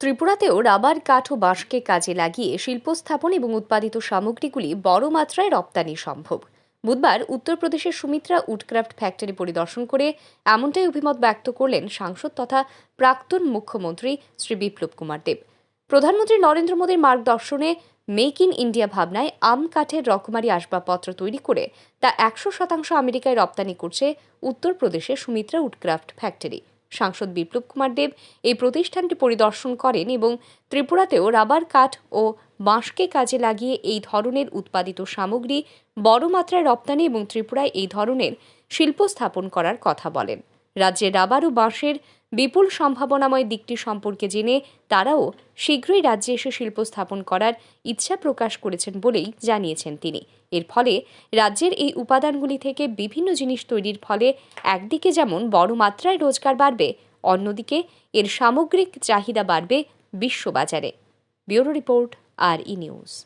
ত্রিপুরাতেও rubber কাঠ ও বাঁশকে কাজে লাগিয়ে শিল্প স্থাপন এবং উৎপাদিত সামগ্রীগুলি বড় মাত্রায় রপ্তানি সম্ভব। বুধবার উত্তরপ্রদেশের সুমিত্রা উডক্রাফট ফ্যাক্টরি পরিদর্শন করে এমনটাই অভিমত ব্যক্ত করলেন সাংসদ তথা প্রাক্তন মুখ্যমন্ত্রী শ্রী বিপ্লব কুমার দেব। প্রধানমন্ত্রী নরেন্দ্র মোদীর মার্গদর্শনে মেক ইন ইন্ডিয়া ভাবনায় আম কাঠের রকমারি আসবাবপত্র তৈরি করে তা একশো শতাংশ আমেরিকায় রপ্তানি করছে উত্তরপ্রদেশের সুমিত্রা উডক্রাফট ফ্যাক্টরি। সাংসদ বিপ্লব কুমার দেব এই প্রতিষ্ঠানটি পরিদর্শন করেন এবং ত্রিপুরাতেও রাবার কাঠ ও বাঁশকে কাজে লাগিয়ে এই ধরনের উৎপাদিত সামগ্রী বড় মাত্রায় রপ্তানি এবং ত্রিপুরায় এই ধরনের শিল্প স্থাপন করার কথা বলেন। রাজ্যে রাবার ও বাঁশের বিপুল সম্ভাবনাময় দিকটি সম্পর্কে জেনে তারাও শীঘ্রই রাজ্যে এসে শিল্প স্থাপন করার ইচ্ছা প্রকাশ করেছেন বলেই জানিয়েছেন তিনি। এর ফলে রাজ্যের এই উপাদানগুলি থেকে বিভিন্ন জিনিস তৈরির ফলে একদিকে যেমন বড় মাত্রায় রোজগার বাড়বে, অন্যদিকে এর সামগ্রিক চাহিদা বাড়বে বিশ্ববাজারে। ব্যুরো রিপোর্ট, আর ই নিউজ।